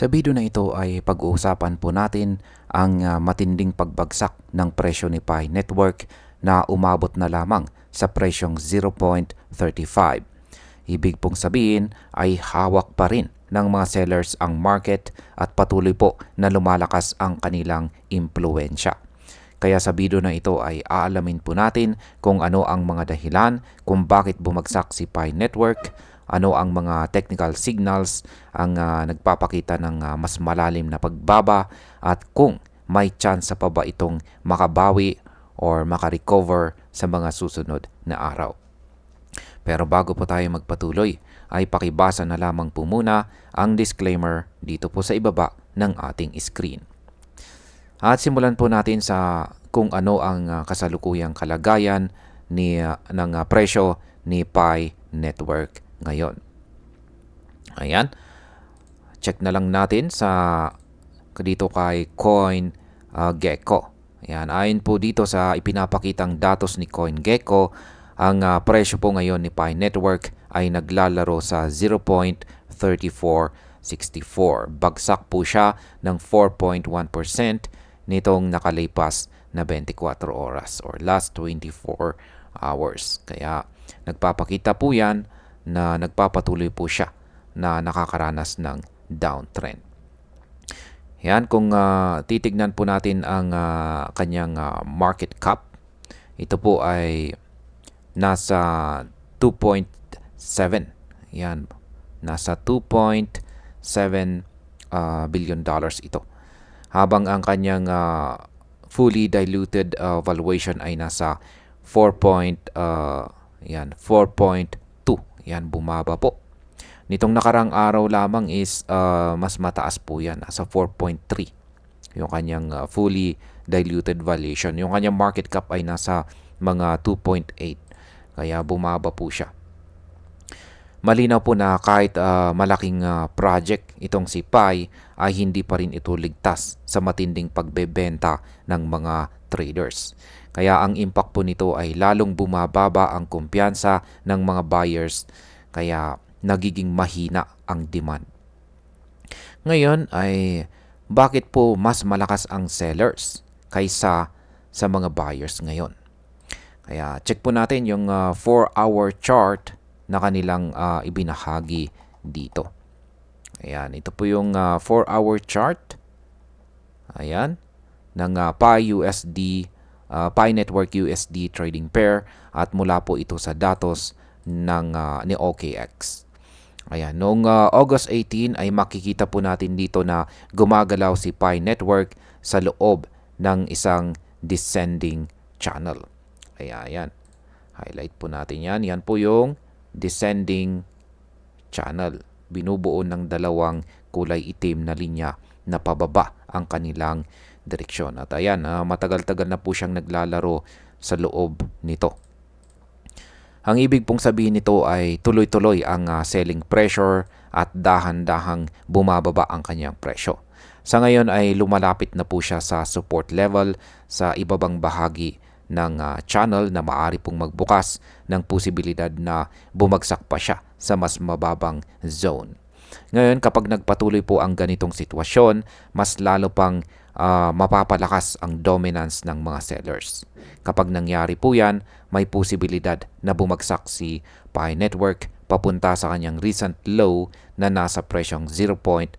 Sa video na ito ay pag-uusapan po natin ang ah, matinding pagbagsak ng presyo ni Pi Network na umabot na lamang sa presyong 0.35. Ibig pong sabihin ay hawak pa rin ng mga sellers ang market at patuloy po na lumalakas ang kanilang impluensya. Kaya sa video na ito ay aalamin po natin kung ano ang mga dahilan kung bakit bumagsak si Pi Network, ano ang mga technical signals ang ah, nagpapakita ng ah, mas malalim na pagbaba at kung may chance pa ba itong makabawi or makarecover sa mga susunod na araw. Pero bago po tayo magpatuloy, ay pakibasa na lamang po muna ang disclaimer dito po sa ibaba ng ating screen. At simulan po natin sa kung ano ang ah, kasalukuyang kalagayan ni ah, ng ah, presyo ni Pi Network ngayon. Ayan. Check na lang natin sa dito kay Coin ah, Gecko. Ayan, ayon po dito sa ipinapakitang datos ni CoinGecko, ang ah, presyo po ngayon ni Pi Network ay naglalaro sa 0.3464. Bagsak po siya ng 4.1% nitong nakalipas na 24 oras or last 24 hours. Kaya nagpapakita po yan na nagpapatuloy po siya na nakakaranas ng downtrend. Yan, kung ah, titignan po natin ang ah, kanyang ah, market cap, ito po ay nasa 2.7. Yan, nasa 2.7 ah, billion dollars ito. Habang ang kanyang ah, fully diluted ah, valuation ay nasa 4. point, ah, yan, 4.2. Yan, bumaba po. Nitong nakarang araw lamang is uh, mas mataas po yan, nasa 4.3 yung kanyang uh, fully diluted valuation. Yung kanyang market cap ay nasa mga 2.8 kaya bumaba po siya. Malinaw po na kahit uh, malaking uh, project itong si Pi ay hindi pa rin ito ligtas sa matinding pagbebenta ng mga traders. Kaya ang impact po nito ay lalong bumababa ang kumpiyansa ng mga buyers kaya nagiging mahina ang demand. Ngayon ay bakit po mas malakas ang sellers kaysa sa mga buyers ngayon? Kaya check po natin yung 4-hour chart na kanilang uh, ibinahagi dito. Ayan, ito po yung 4-hour chart. Ayan, ng uh, Pi USD, uh, Pi Network USD trading pair at mula po ito sa datos ng uh, ni OKX. Ayan, noong uh, August 18 ay makikita po natin dito na gumagalaw si Pi Network sa loob ng isang descending channel. Kaya ayan, highlight po natin yan. Yan po yung descending channel. Binubuo ng dalawang kulay itim na linya na pababa ang kanilang direksyon. At ayan, uh, matagal-tagal na po siyang naglalaro sa loob nito. Ang ibig pong sabihin nito ay tuloy-tuloy ang uh, selling pressure at dahan-dahang bumababa ang kanyang presyo. Sa ngayon ay lumalapit na po siya sa support level sa ibabang bahagi ng uh, channel na maari pong magbukas ng posibilidad na bumagsak pa siya sa mas mababang zone. Ngayon kapag nagpatuloy po ang ganitong sitwasyon, mas lalo pang uh, mapapalakas ang dominance ng mga sellers. Kapag nangyari po yan, may posibilidad na bumagsak si Pi Network papunta sa kanyang recent low na nasa presyong 0.34.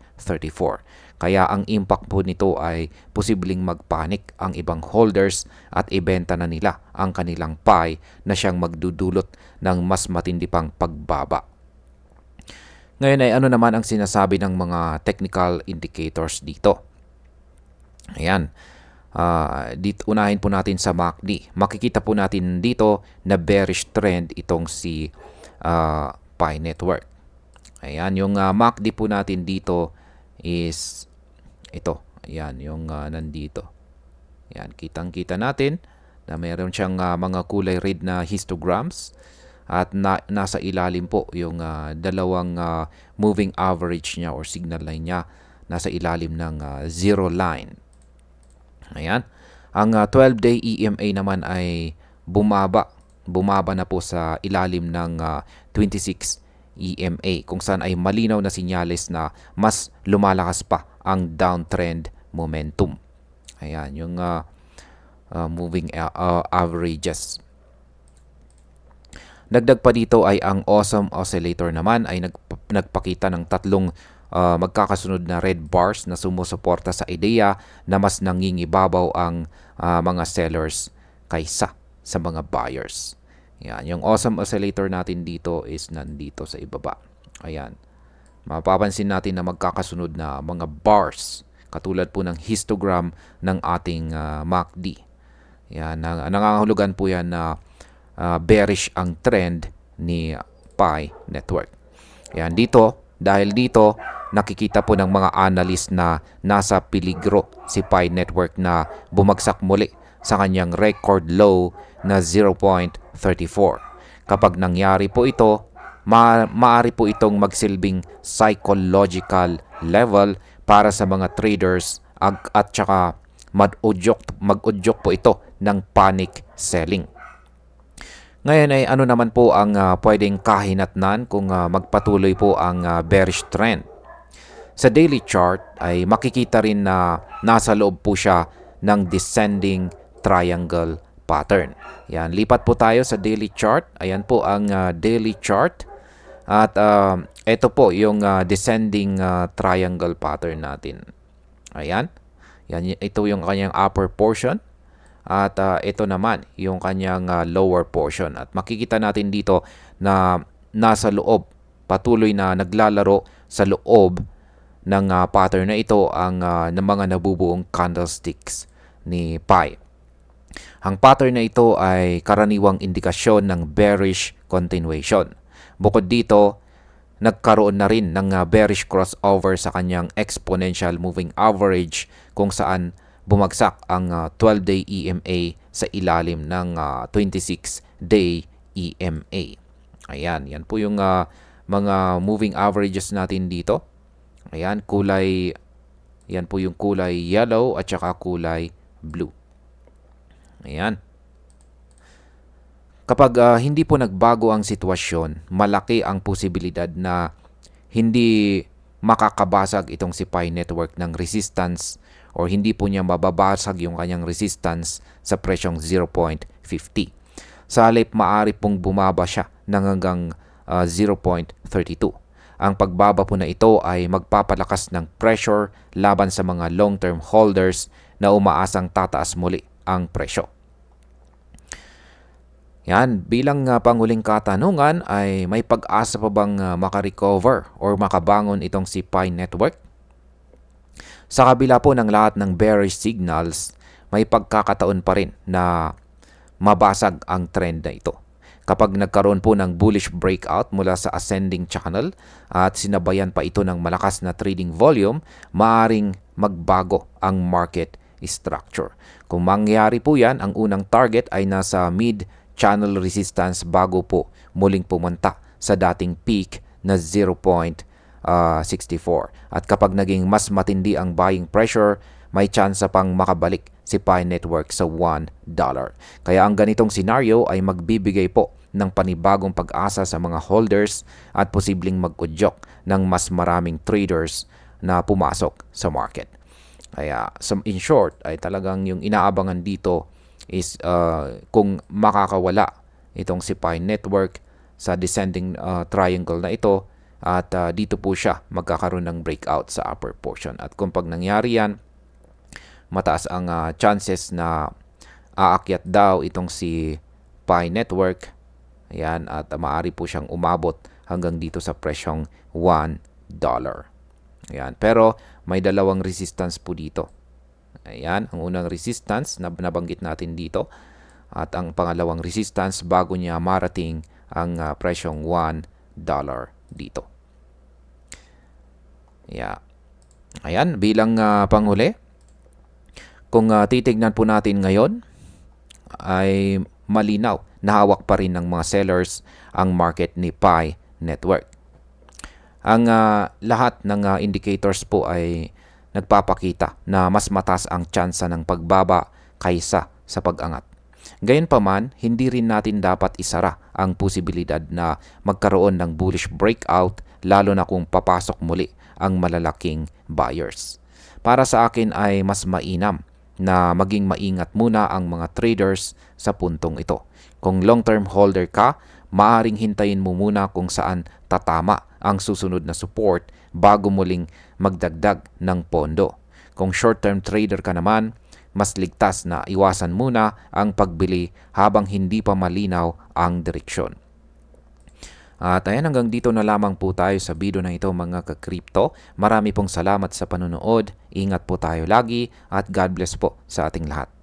Kaya ang impact po nito ay posibleng magpanik ang ibang holders at ibenta na nila ang kanilang Pi na siyang magdudulot ng mas matindi pang pagbaba. Ngayon ay ano naman ang sinasabi ng mga technical indicators dito? Ayan. Uh, dito, unahin po natin sa MACD. Makikita po natin dito na bearish trend itong si uh, Pi Network. Ayan, yung uh, MACD po natin dito is ito. Ayan, yung uh, nandito. Ayan, kitang-kita natin na mayroon siyang uh, mga kulay red na histograms at na, nasa ilalim po yung uh, dalawang uh, moving average niya or signal line niya nasa ilalim ng uh, zero line. Ayan. Ang uh, 12-day EMA naman ay bumaba. Bumaba na po sa ilalim ng uh, 26 EMA kung saan ay malinaw na sinyales na mas lumalakas pa ang downtrend momentum. Ayan, yung uh, uh, moving uh, averages. Dagdag pa dito ay ang awesome oscillator naman ay nag, nagpakita ng tatlong uh, magkakasunod na red bars na sumusuporta sa ideya na mas nangingibabaw ang uh, mga sellers kaysa sa mga buyers. Yan, yung awesome oscillator natin dito is nandito sa ibaba. Ayan. Mapapansin natin na magkakasunod na mga bars katulad po ng histogram ng ating uh, MACD. Yan, nang, nangangahulugan po yan na uh, bearish ang trend ni Pi Network. Yan, dito, dahil dito, nakikita po ng mga analyst na nasa piligro si Pi Network na bumagsak muli sa kanyang record low na 0.34. Kapag nangyari po ito, ma maaari po itong magsilbing psychological level para sa mga traders at, at saka mag-udyok, mag-udyok po ito ng panic selling. Ngayon ay ano naman po ang uh, pwedeng kahinatnan kung uh, magpatuloy po ang uh, bearish trend. Sa daily chart ay makikita rin na nasa loob po siya ng descending triangle pattern. Yan, lipat po tayo sa daily chart. Ayan po ang uh, daily chart. At uh, ito po yung uh, descending uh, triangle pattern natin. Ayan. Yan, ito yung kanyang upper portion. At uh, ito naman yung kanyang uh, lower portion. At makikita natin dito na nasa loob, patuloy na naglalaro sa loob ng uh, pattern na ito ang uh, ng mga nabubuong candlesticks ni Pi. Ang pattern na ito ay karaniwang indikasyon ng bearish continuation. Bukod dito, nagkaroon na rin ng uh, bearish crossover sa kanyang exponential moving average kung saan bumagsak ang uh, 12-day EMA sa ilalim ng uh, 26-day EMA. Ayan, yan po yung mga moving averages natin dito. Ayan, kulay yan po yung kulay yellow at saka kulay blue. Ayan. Kapag uh, hindi po nagbago ang sitwasyon, malaki ang posibilidad na hindi makakabasag itong si Pi Network ng resistance or hindi po niya mababasag yung kanyang resistance sa presyong 0.50. Sa halip, maari pong bumaba siya ng hanggang uh, 0.32. Ang pagbaba po na ito ay magpapalakas ng pressure laban sa mga long-term holders na umaasang tataas muli ang presyo. Yan, bilang uh, panguling katanungan ay may pag-asa pa bang uh, makarecover or makabangon itong si Pi Network? Sa kabila po ng lahat ng bearish signals, may pagkakataon pa rin na mabasag ang trend na ito. Kapag nagkaroon po ng bullish breakout mula sa ascending channel at sinabayan pa ito ng malakas na trading volume, maaring magbago ang market structure. Kung mangyari po yan, ang unang target ay nasa mid-channel resistance bago po muling pumunta sa dating peak na 0.64. At kapag naging mas matindi ang buying pressure, may chance pang makabalik si Pi Network sa $1. Kaya ang ganitong senaryo ay magbibigay po ng panibagong pag-asa sa mga holders at posibleng mag-udyok ng mas maraming traders na pumasok sa market. Kaya in short ay talagang yung inaabangan dito is uh, kung makakawala itong si Pi Network sa descending uh, triangle na ito at uh, dito po siya magkakaroon ng breakout sa upper portion. At kung pag nangyari yan, mataas ang uh, chances na aakyat daw itong si Pi Network. Ayan, at uh, maaari po siyang umabot hanggang dito sa presyong $1. Ayan. Pero may dalawang resistance po dito. Ayan, ang unang resistance na nabanggit natin dito at ang pangalawang resistance bago niya marating ang uh, presyong $1 dito. Yeah. Ayan, bilang uh, panghuli, kung uh, titignan po natin ngayon, ay malinaw na hawak pa rin ng mga sellers ang market ni Pi Network. Ang uh, lahat ng uh, indicators po ay nagpapakita na mas mataas ang tsansa ng pagbaba kaysa sa pag-angat. Gayunpaman, hindi rin natin dapat isara ang posibilidad na magkaroon ng bullish breakout lalo na kung papasok muli ang malalaking buyers. Para sa akin ay mas mainam na maging maingat muna ang mga traders sa puntong ito. Kung long-term holder ka, maaring hintayin mo muna kung saan tatama ang susunod na support bago muling magdagdag ng pondo. Kung short-term trader ka naman, mas ligtas na iwasan muna ang pagbili habang hindi pa malinaw ang direksyon. At ayan hanggang dito na lamang po tayo sa video na ito mga ka-crypto. Marami pong salamat sa panonood. Ingat po tayo lagi at God bless po sa ating lahat.